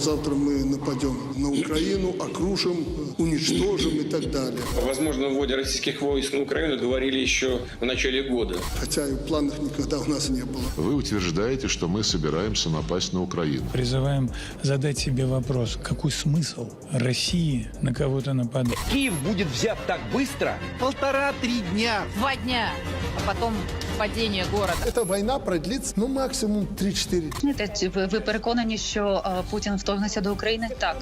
Завтра мы нападем на Украину, окружим, уничтожим и так далее. О возможном вводе российских войск на Украину говорили еще в начале года. Хотя и в планах никогда у нас не было. Вы утверждаете, что мы собираемся напасть на Украину. Призываем задать себе вопрос, какой смысл России на кого-то нападать? Киев будет взят так быстро? Полтора-три дня. Два дня, а потом падение города. Эта война продлится, ну, максимум 3-4 Знаєте, ви, переконані, що Путін вторгнеться до України? Так.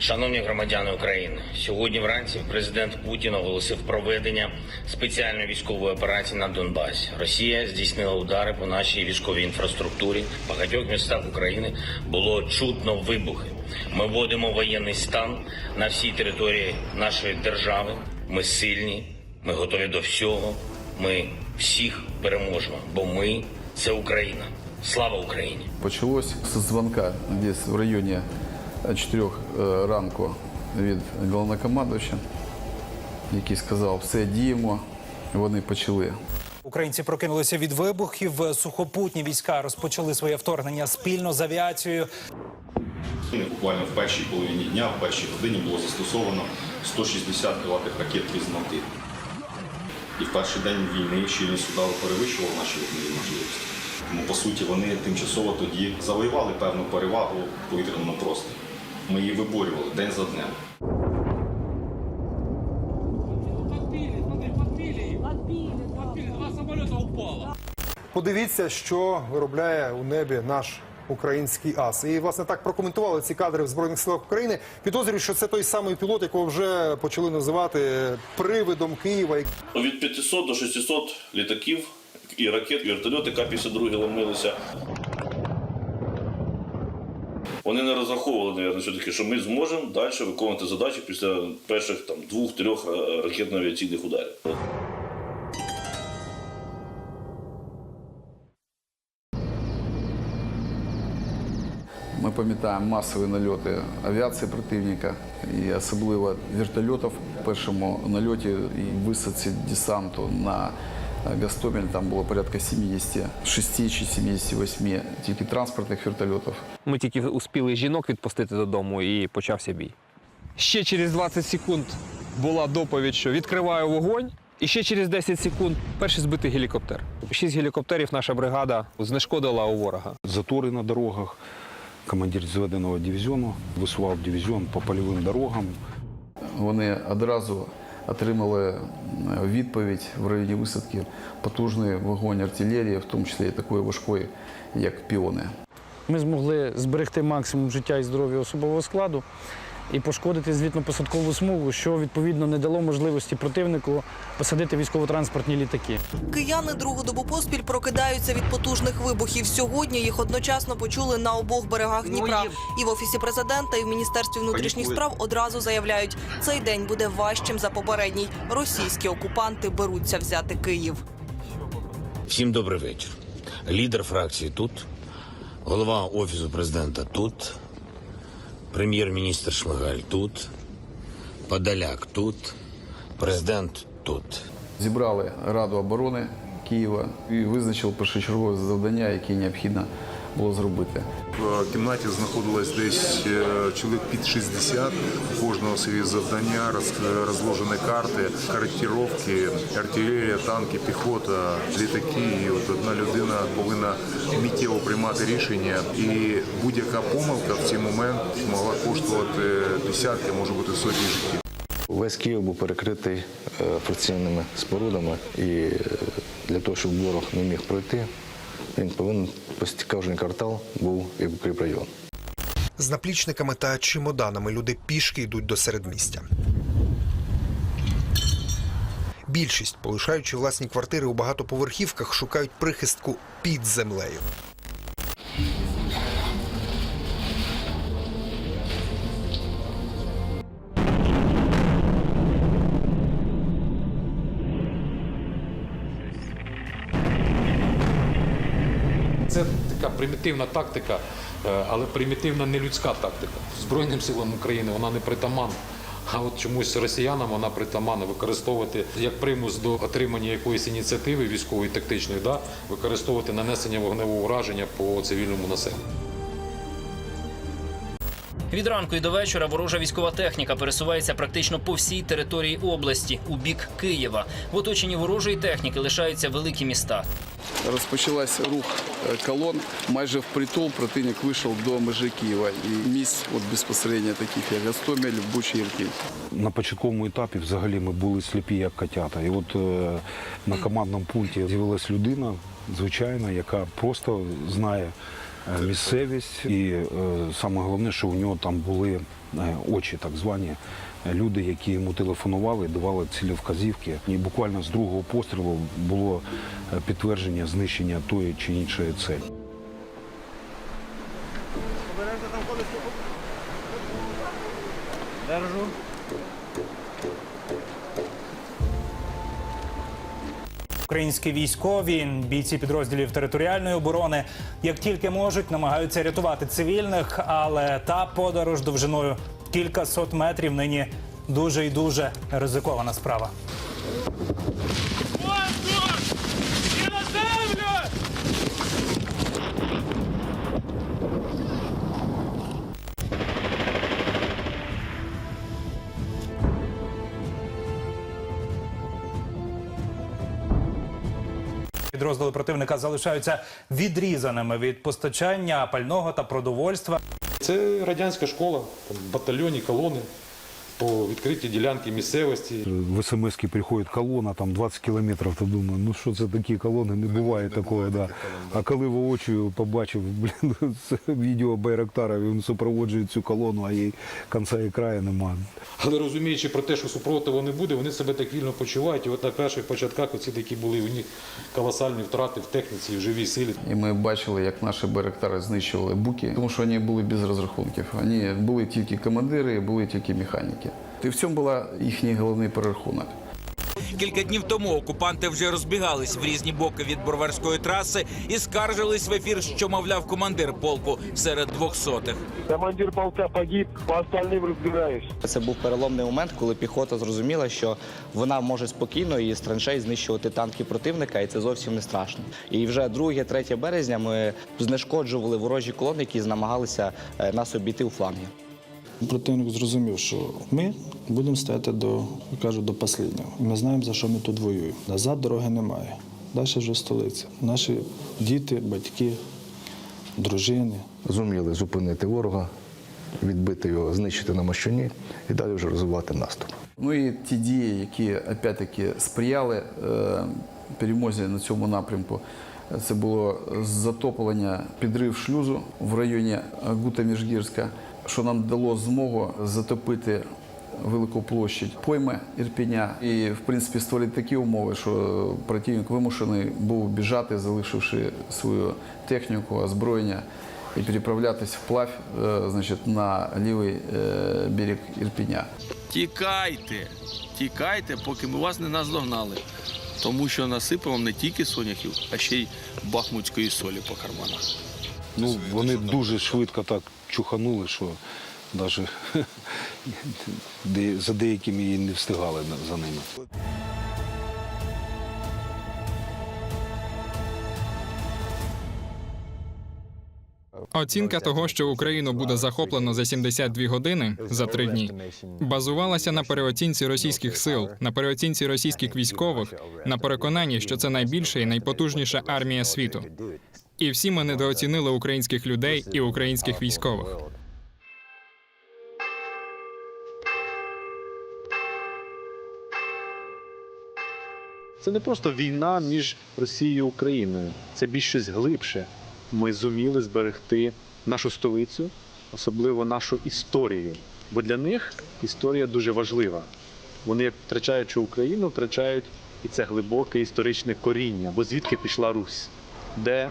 Шановні громадяни України, сьогодні вранці президент Путін оголосив проведення спеціальної військової операції на Донбасі. Росія здійснила удари по нашій військовій інфраструктурі. В багатьох містах України було чутно вибухи. Ми вводимо воєнний стан на всій території нашої держави. Ми сильні, ми готові до всього. Ми всіх переможемо, бо ми це Україна. Слава Україні! Почалось з дзвонка десь в районі 4 ранку від головнокомандувача, який сказав, все діємо. Вони почали. Українці прокинулися від вибухів. Сухопутні війська розпочали своє вторгнення спільно з авіацією. Буквально в першій половині дня, в першій годині було застосовано 160 крилатих ракет різного типу. І в перший день війни щільність удару перевищувала наші вогневі можливості. Тому, по суті, вони тимчасово тоді завоювали певну перевагу в повітряному просторі. Ми її виборювали день за днем. Подивіться, що виробляє у небі наш український ас. І власне так прокоментували ці кадри в збройних силах України. Підозрюю, що це той самий пілот, якого вже почали називати привидом Києва. Від 500 до 600 літаків і ракет, і вертольоти К-52 ломилися. Вони не розраховували, мабуть, все-таки, що ми зможемо далі виконувати задачі після перших там, двох-трьох е, ракетно-авіаційних ударів. Ми пам'ятаємо масові нальоти авіації противника і особливо вертольотів в першому нальоті і висадці десанту на Гостомель. Там було порядка 76 чи 78 тільки транспортних вертольотів. Ми тільки успіли жінок відпустити додому і почався бій. Ще через 20 секунд була доповідь, що відкриваю вогонь. І ще через 10 секунд перший збитий гелікоптер. Шість гелікоптерів наша бригада знешкодила у ворога. Затори на дорогах. Командир зведеного дивізіону висував дивізіон по польовим дорогам. Вони одразу отримали відповідь в районі висадки потужний вогонь артилерії, в тому числі і такої важкої, як піони. Ми змогли зберегти максимум життя і здоров'я особового складу і пошкодити злітно-посадкову смугу, що відповідно не дало можливості противнику посадити військово-транспортні літаки. Кияни другу добу поспіль прокидаються від потужних вибухів. Сьогодні їх одночасно почули на обох берегах Дніпра. І в офісі президента, і в міністерстві внутрішніх справ одразу заявляють, цей день буде важчим за попередній. Російські окупанти беруться взяти Київ. Всім добрий вечір. Лідер фракції тут, голова офісу президента тут, прем'єр-міністр Шмигаль тут, Подоляк тут, президент тут. Зібрали Раду оборони Києва і визначили першочергове завдання, яке необхідно було зробити. В кімнаті знаходилось десь е, чоловік під 60. У кожного свої завдання, розложені карти, коректировки, артилерія, танки, піхота, літаки. І от одна людина повинна миттєво приймати рішення. І будь-яка помилка в цей момент могла коштувати десятки, може бути сотні життів. Весь Київ був перекритий е, фракційними спорудами, і е, для того, щоб ворог не міг пройти, він повинен кожен квартал був як укріпрайон. З наплічниками та чемоданами люди пішки йдуть до середмістя. Більшість, полишаючи власні квартири у багатоповерхівках, шукають прихистку під землею. Це така примітивна тактика, е, але примітивна не людська тактика. Збройним силам України вона не притаманна. А от чомусь росіянам вона притаманна використовувати як примус до отримання якоїсь ініціативи військової тактичної, да, використовувати нанесення вогневого ураження по цивільному населенню. Від ранку і до вечора ворожа військова техніка пересувається практично по всій території області у бік Києва. В оточенні ворожої техніки лишаються великі міста. Розпочалась рух е, колон. Майже впритул противник вийшов до межі Києва. І місць от безпосередньо таких, як Гостомель, Буча, Ірпінь. На початковому етапі взагалі ми були сліпі як котята. І от е, на командному пункті з'явилась людина, звичайна, яка просто знає е, місцевість. І е, саме головне, що у нього там були е, очі, так звані. Люди, які йому телефонували, давали цілі вказівки. І буквально з другого пострілу було е, підтвердження знищення тої чи іншої целі. Українські військові, бійці підрозділів територіальної оборони, як тільки можуть, намагаються рятувати цивільних, але та подорож довжиною кілька сот метрів нині дуже і дуже ризикована справа. Підрозділи противника залишаються відрізаними від постачання пального та продовольства. Це радянська школа, там батальйонні колони по відкритій ділянці місцевості. В смс приходить колона, там 20 кілометрів, то думаю, ну що це такі колони, не буває такого. Да. А коли воочию побачив блін, це відео Байрактара, він супроводжує цю колону, а їй кінця і краю немає. Але розуміючи про те, що супротиву не буде, вони себе так вільно почувають. І от на перших початках оці такі були у них колосальні втрати в техніці і в живій силі. І ми бачили, як наші байрактари знищували буки, тому що вони були без розрахунків. Вони були тільки командири, були тільки механіки. І в цьому була їхній головний перерахунок. Кілька днів тому окупанти вже розбігались в різні боки від Борверської траси і скаржились в ефір, що мовляв командир полку серед двохсотих. Командир полка погиб, по остальним розбираюсь. Це був переломний момент, коли піхота зрозуміла, що вона може спокійно із траншей знищувати танки противника, і це зовсім не страшно. І вже 2-3 березня ми знешкоджували ворожі колони, які намагалися е, нас обійти у фланги. Противник зрозумів, що ми будемо стояти до кажу, до останнього. Ми знаємо, за що ми тут воюємо. Назад дороги немає. Далі вже столиця. Наші діти, батьки, дружини. Зуміли зупинити ворога, відбити його, знищити на мощуні і далі вже розвивати наступ. Ну і ті дії, які опять-таки сприяли е, перемозі на цьому напрямку. Це було затоплення, підрив шлюзу в районі Гута Міжгірська, що нам дало змогу затопити велику площадь пойми Ірпіня і, в принципі, створити такі умови, що противник вимушений був біжати, залишивши свою техніку, озброєння і переправлятись вплавь, е, значить, на лівий е, берег Ірпіня. Тікайте, тікайте, поки ми вас не наздогнали. Тому що насипав не тільки соняхів, а ще й бахмутської солі по карманах. Ну, вони дуже швидко так чуханули, що навіть за деякими і не встигали за ними. Оцінка того, що Україну буде захоплено за 72 години за три дні, базувалася на переоцінці російських сил, на переоцінці російських військових, на переконанні, що це найбільша і найпотужніша армія світу. І всі ми недооцінили українських людей і українських військових. Це не просто війна між Росією і Україною, це більш щось глибше. Ми зуміли зберегти нашу столицю, особливо нашу історію. Бо для них історія дуже важлива. Вони, як втрачаючи Україну, втрачають і це глибоке історичне коріння. Бо звідки пішла Русь, де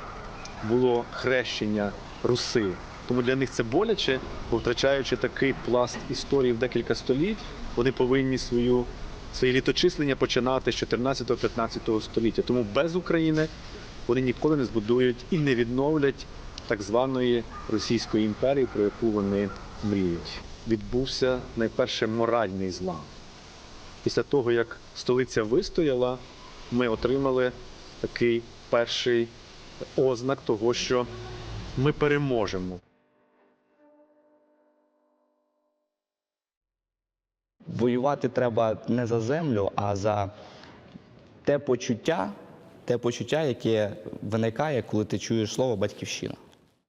було хрещення Руси. Тому для них це боляче, бо втрачаючи такий пласт історії в декілька століть, вони повинні свою своє літочислення починати з 14-15 століття. Тому без України вони ніколи не збудують і не відновлять так званої Російської імперії, про яку вони мріють. Відбувся найперше моральний злам. Після того, як столиця вистояла, ми отримали такий перший ознак того, що ми переможемо. Воювати треба не за землю, а за те почуття, те почуття, яке виникає, коли ти чуєш слово батьківщина.